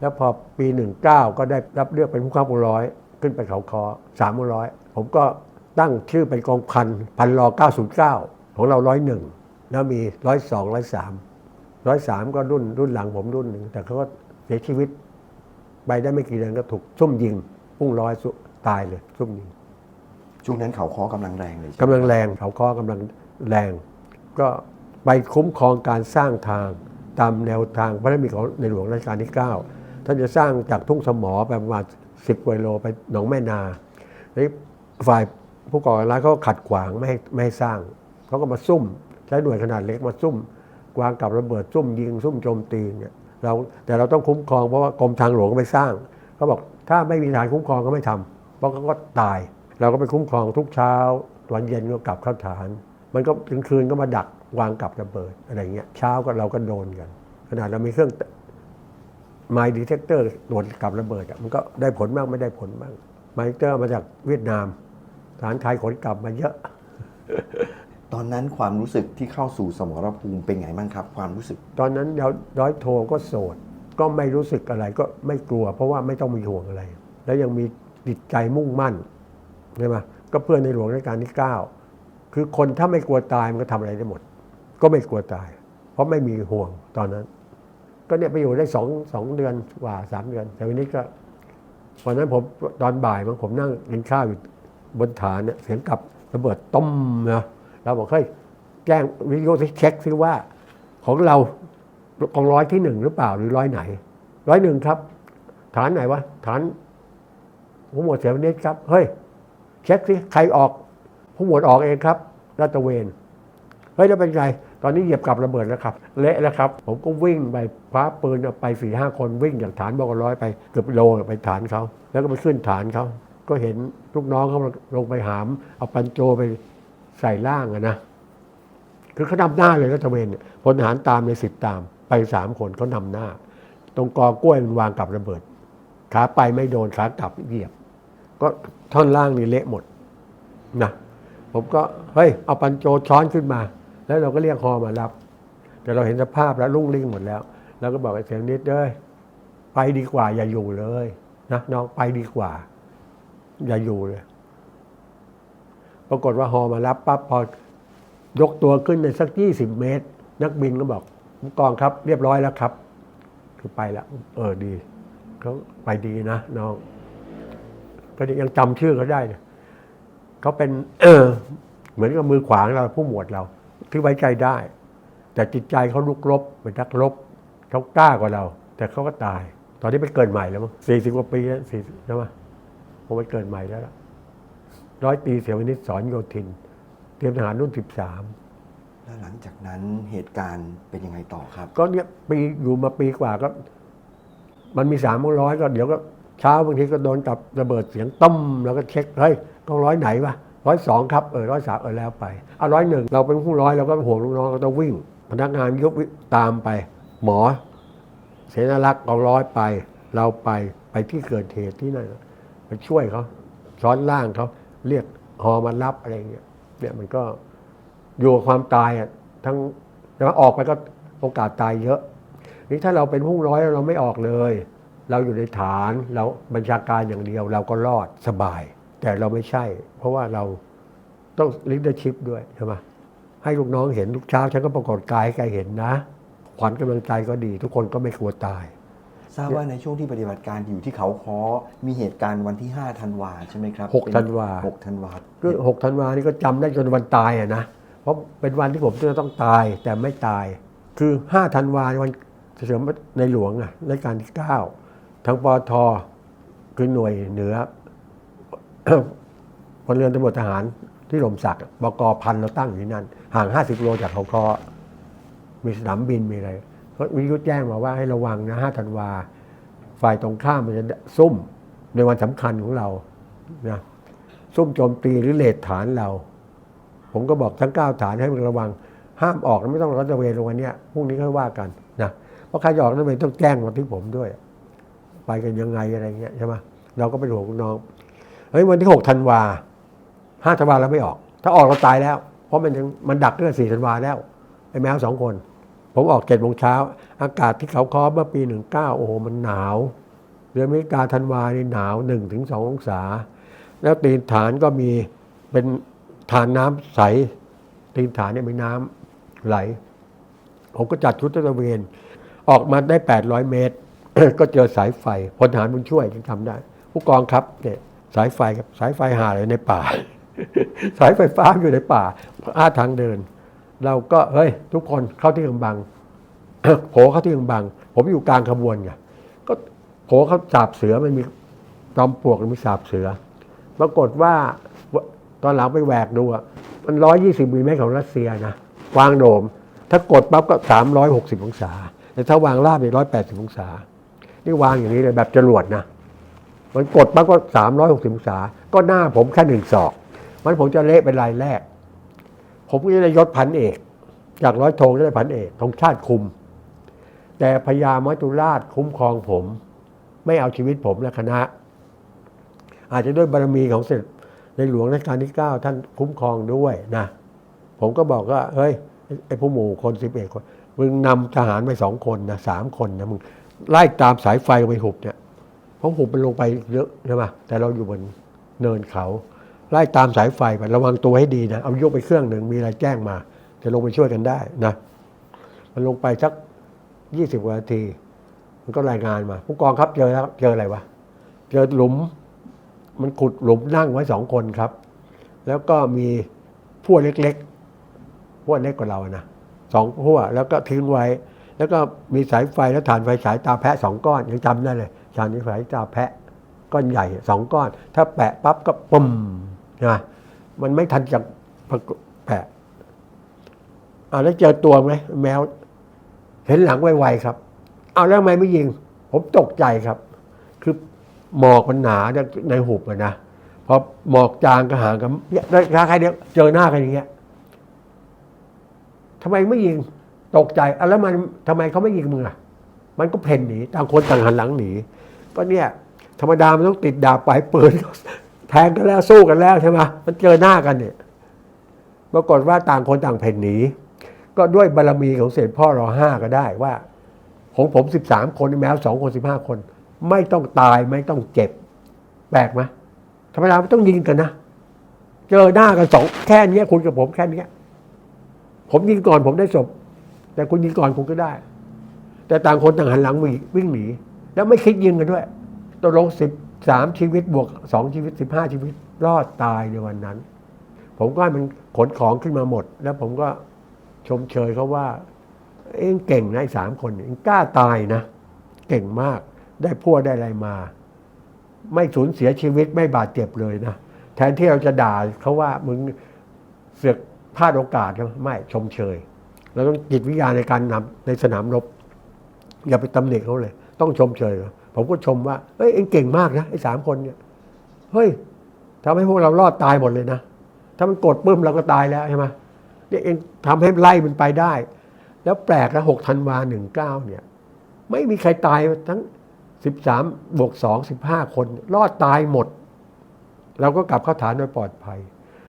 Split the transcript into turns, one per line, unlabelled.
แล้วพอปี 19 ก็ได้รับเลือกเป็นผู้ข้าพงร้อย ขึ้นไปเขาคอสามร้อยผมก็ตั้งชื่อเป็นกองพันพันรอ909 ของเราร้อยหนึ่งแล้วมีร้อยสองร้อยสามร้อยสามก็รุ่นรุ่นหลังผมรุ่นหนึ่งแต่เขาก็เสียชีวิต ไปได้ไม่กี่เดือนก็ถูกซุ่มยิงพุ่งร้อยสุตายเลยซุ่มยิง
ช่วงนั้นเขาค้อกำลังแรงเลยใช่ไหม
กำลังแรงเขาคอกำลังแรง ก็ไปคุ้มครองการสร้างทางตามแนวทางพระราชดำริของในหลวงรัชกาลที่ 9 ท่านจะสร้างจากทุ่งสมอไปประมาณ10กิโลไปหนองแม่นาแล้ฝ่ายผู้ก่อการร้ายเขาขัดขวางไม่ให้ไม่ให้สร้างเขาก็มาซุ่มใช้หน่วยขนาดเล็กมาซุ่มวางกับระเบิดซุ่มยิงซุ่มโจมตีเนี่ยเราแต่เราต้องคุ้มครองเพราะว่ากรมทางหลวงก็ไปสร้างเขาบอกถ้าไม่มีทหารคุ้มครองก็ไม่ทำเพราะเขาก็ตาย เราก็ไปคุ้มครองทุกเช้าตอนเย็นก็กลับเข้าฐาน มันก็กลางคืนก็มาดักวางกับระเบิดอะไรเงี้ยเช้าก็เราก็โดนกัน ขนาดเรามีเครื่อง ไมล์ดีเทคเตอร์ตรวจกับระเบิดอะมันก็ได้ผลบ้างไม่ได้ผลบ้างไมล์ดีเทคเตอร์มาจากเวียดนามฐานไทยขนกลับมาเยอะ
ตอนนั้นความรู้สึกที่เข้าสู่สมรภูมิเป็นไงบ้างครับ ความรู้สึก
ตอนนั้นร้อยโทก็โสด ก็ไม่รู้สึกอะไรก็ไม่กลัว เพราะว่าไม่ต้องมีห่วงอะไร แล้วยังมีจิตใจมุ่งมั่นใช่ไหมก็เพื่อนในหลวงรัชกาลที่ 9 คือคนถ้าไม่กลัวตายมันก็ทำอะไรได้หมด ก็ไม่กลัวตาย เพราะไม่มีห่วงตอนนั้น ก็เนี่ยไปอยู่ได้สองสองเดือนกว่าสามเดือน แต่วันนี้ก็วันนั้นผมตอนบ่ายมันผมนั่งกินข้าวอยู่บนฐานเนี่ยเสียงกลับระเบิดต้มนะเราบอกเฮ้ยแจ้งวิทยุเช็คซิว่า ของเรากองร้อยที่หนึ่งหรือเปล่าหรือร้อยไหน ร้อยหนึ่งครับ ฐานไหนวะฐานผู้หมวดเสียวันนี้ครับเฮ้ยเช็คสิใครออกผู้หมวดออกเองครับลาดตเวนเฮ้ยแล้วเป็นไง ตอนนี้เหยียบกับระเบิดแล้วครับ เละแล้วครับ ผมก็วิ่งไปคว้าปืนไปสี่ห้าคนวิ่งจากฐานบกร้อยไปเกือบโลไปฐานเขาแล้วก็ไปขึ้นฐานเขาก็เห็นลูกน้องเขาลงไปหามเอาปันโจไปใส่ล่างอะนะคือเขานำหน้าเลยรัตระเวนเนี่ยพลทหารตามในสิบตาม ไปสามคนเขานำหน้า ตรงกอกล้วยมันวางกับระเบิด ขาไปไม่โดนขากลับเหยียบ ก็ท่อนล่างนี่เละหมดนะผมก็เฮ้ยเอาปันโจช้อนขึ้นมา แล้วเราก็เรียกฮอมารับ แต่เราเห็นสภาพแล้วลุ่งลิ่งหมดแล้วเราก็บอกไอ้เสียงนิดเด้ยไปดีกว่า อย่าอยู่เลยนะน้องไปดีกว่า อย่าอยู่เลย ปรากฏว่าฮอมารับปั๊บพอยกตัวขึ้นในสักยี่สิบเมตร นักบินก็บอกกองครับเรียบร้อยแล้วครับ คือไปแล้วเออดีเขาไปดีนะน้องก็ยังจำชื่อเขาได้เนี่ยเขาเป็น เออ เหมือนกับมือขวางเราผู้หมวดเรา ที่ไว้ใจได้ แต่จิตใจเขาลุกรบเป็นนักรบเขากล้ากว่าเรา แต่เขาก็ตาย ตอนนี้ไปเกิดใหม่แล้วมั้งสี่สิบกว่าปีแล้วสี่ใช่ไหมผมไปเกิดใหม่แล้วล่ะร้อยตีเสียวินิตสอนโยธิน เตรียมทหารรุ่นสิบสาม
แล้วหลังจากนั้นเหตุการณ์เป็นยังไงต่อครับ
ก็เนี่ยปีอยู่มาปีกว่าก็ มันมีสามร้อยก็เดี๋ยวก็เช้าบางทีก็โดนกับระเบิดเสียงต้มแล้วก็เช็คเฮ้ยกองร้อยไหนวะ ร้อยสองครับเออร้อยสามเออแล้วไปเอาร้อยหนึ่งเราเป็นผู้ร้อยเราก็ห่วงลูกน้องเราต้องวิ่ง พนักงานยกวิตามไป หมอ เสนารักษ์กองร้อยไป เราไปไปที่เกิดเหตุที่นั่นไปช่วยเขาซ้อนล่างเขาเรียกฮอมารับอะไรเงี้ยเนี่ยมันก็อยู่ความตายอะทั้งแต่ว่าออกไปก็โอกาสตายเยอะ นี่ถ้าเราเป็นผู้ร้อยเราไม่ออกเลย เราอยู่ในฐานเราบัญชาการอย่างเดียวเราก็รอดสบาย แต่เราไม่ใช่ เพราะว่าเราต้องลิดเดอร์ชิพด้วยใช่ไหมให้ลูกน้องเห็นทุกเช้าฉันก็ปรากฏกายให้แกเห็นนะ ขวัญกำลังใจก็ดี ทุกคนก็ไม่กลัวตาย
ทราบว่าในช่วงที่ปฏิบัติการอยู่ที่เขาค้อมีเหตุการณ์วันที่5ธันวาใช่ไหมครับ
หกธันวา
หกธันวา
ก็หกธันวานี่ก็จำได้จนวันตายอะนะเพราะเป็นวันที่ผมจะต้องตายแต่ไม่ตาย คือห้าธันวาวันเฉลิมในหลวงอะรัชกาลที่เก้าทางปอทคือหน่วยเหนือ พลเรือนตำรวจทหารที่ลมสักอะบกพันเราตั้งอยู่ที่นั่น ห่าง 50 โลจากเขาคอมีสนามบินมีอะไรก็วิทยุแจ้งมาว่าให้ระวังนะ5ธันวา ฝ่ายตรงข้ามมันจะซุ่มในวันสำคัญของเรานะซุ่มโจมตีหรือเลดฐานเรา ผมก็บอกทั้งเก้าฐานให้มึงระวัง ห้ามออกนะไม่ต้องรัตระเวนลงวันนี้พรุ่งนี้ค่อยว่ากันนะเพราะใครออกรัตระเวนต้องแจ้งมาที่ผมด้วย ไปกันยังไงอะไรเงี้ยใช่ไหมเราก็เป็นห่วงลูกน้อง เฮ้ยวันที่หกธันวาห้าธันวาเราไม่ออก ถ้าออกเราตายแล้ว เพราะมันยังมันดักเรื่องสี่ธันวาแล้วไอ้แมวสองคน ผมออกเจ็ดโมงเช้า อากาศที่เขาคอเมื่อปีหนึ่งเก้าโอ้โหมันหนาว เดือนพฤศจิกาธันวาเนี่หนาวหนึ่งถึงสององศา แล้วตีนฐานก็มีเป็นฐานน้ำใส ตีนฐานเนี่ยมีน้ำไหล ผมก็จัดชุดตะเวน ออกมาได้800เมตร ก็เจอสายไฟพลทหารบุญช่วยยังทำได้ ผู้กองครับเนี่ย สายไฟครับสายไฟหาเลยในป่า สายไฟฟ้าอยู่ในป่า อาทางเดิน เราก็เฮ้ย ทุกคนเข้าที่กำบังโผล่เข้าที่กำบัง ผมอยู่กลางขบวนไงก็โผล่เขาสาบเสือมันมีจอมปลวกมันมีสาบเสือ ปรากฏว่าตอนหลังไปแหวกดูอะมันร้อยยี่สิบมิลลิเมตรของรัสเซียนะวางโดม ถ้ากดปั๊บก็สามร้อยหกสิบองศาแต่ถ้าวางราบเนี่ร้อยแปดสิบองศา นี่วางอย่างนี้เลยแบบจรวดนะ มันกดปั๊บก็สามร้อยหกสิบองศา ก็หน้าผมแค่หนึ่งศอก มันผมจะเละเป็นรายแรก ผมก็จะได้ยศพันเอก จากร้อยโทจะได้พันเอกธงชาติคุม แต่พญามัจจุราชคุ้มครองผม ไม่เอาชีวิตผมและคณะ อาจจะด้วยบารมีของเสด็จในหลวงรัชกาลที่9ท่านคุ้มครองด้วยนะ ผมก็บอกว่าเฮ้ยไอ้ผู้หมู่คนสิบเอ็ดคนมึงนำทหารไปสองคนนะสามคนนะมึงไล่ตามสายไฟไปหุบเนี่ย เพราะหุบมันลงไปเยอะใช่ไหมแต่เราอยู่บนเนินเขา ไล่ตามสายไฟไประวังตัวให้ดีนะ เอายกไปเครื่องหนึ่งมีอะไรแจ้งมา จะลงไปช่วยกันได้นะ มันลงไปสักยี่สิบกว่านาที มันก็รายงานมา ผู้กองครับเจอแล้วเจออะไรวะ เจอหลุม มันขุดหลุมนั่งไว้สองคนครับ แล้วก็มีพวกเล็กๆพวกเล็กกว่าเรานะสองพวกแล้วก็ทิ้งไว้ แล้วก็มีสายไฟและฐานไฟฉายตาแพะสองก้อนยังจำได้เลย ฐานไฟฉายตาแพะก้อนใหญ่สองก้อน ถ้าแปะปั๊บก็ปุ่มนะมันไม่ทันจะประกแปะอ่าแล้วเจอตัวไหมแมว เห็นหลังไวๆครับ เอาแล้วทำไมไม่ยิง ผมตกใจครับ คือหมอกมันหนาในหุบนะพอหมอกจางก็ห่างกันเนี่ยราคาเดียวเจอหน้ากันอย่างเงี้ยทำไมไม่ยิงตกใจอะแล้วมันทำไมเขาไม่ยิงมึงอะ มันก็เพ่นหนีต่างคนต่างหันหลังหนี ก็เนี่ยธรรมดามันต้องติดดาบปลายปืนแทงกันแล้วสู้กันแล้วใช่ไหมมันเจอหน้ากันเนี่ยปรากฏว่าต่างคนต่างเพ่นหนีก็ด้วยบารรมีของเสด็จพ่อรอห้าก็ได้ว่า ของผมสิบสามคนแมวสองคนสิบห้าคน ไม่ต้องตายไม่ต้องเจ็บ แปลกไหมธรรมดาไม่ต้องยิงกันนะ เจอหน้ากันสองแค่นี้คุณกับผมแค่นี้ผมยิงก่อนผมได้ศพแต่คุณยิงก่อนคุณก็ได้ แต่ต่างคนต่างหันหลังวิ่งหนี แล้วไม่คิดยิงกันด้วยตกลงสิบสามชีวิตบวกสองชีวิตสิบห้าชีวิตรอดตายในวันนั้น ผมก็มันขนของขึ้นมาหมด แล้วผมก็ชมเชยเขาว่า เองเก่งนะไอ้สามคนเนี่ยเองกล้าตายนะ เก่งมากได้พวกได้อะไรมา ไม่สูญเสียชีวิตไม่บาดเจ็บเลยนะ แทนที่เราจะด่าเขาว่ามึงเสือกพลาดโอกาสนะไม่ชมเชยเราต้องจิตวิทยาในการนำในสนามรบ อย่าไปตำหนิเขาเลย ต้องชมเชยผมก็ชมว่าเฮ้ยเองเก่งมากนะไอ้สามคนเนี่ยเฮ้ยทำให้พวกเรารอดตายหมดเลยนะถ้ามันกดปื้มเราก็ตายแล้วใช่ไหมเนี่ยเองทำให้ไล่มันไปได้ แล้วแปลกนะหกธันวาหนึ่งเก้าเนี่ย ไม่มีใครตายทั้งสิบสามบวกสองสิบห้าคน รอดตายหมด เราก็กลับเข้าฐานโดยปลอดภัย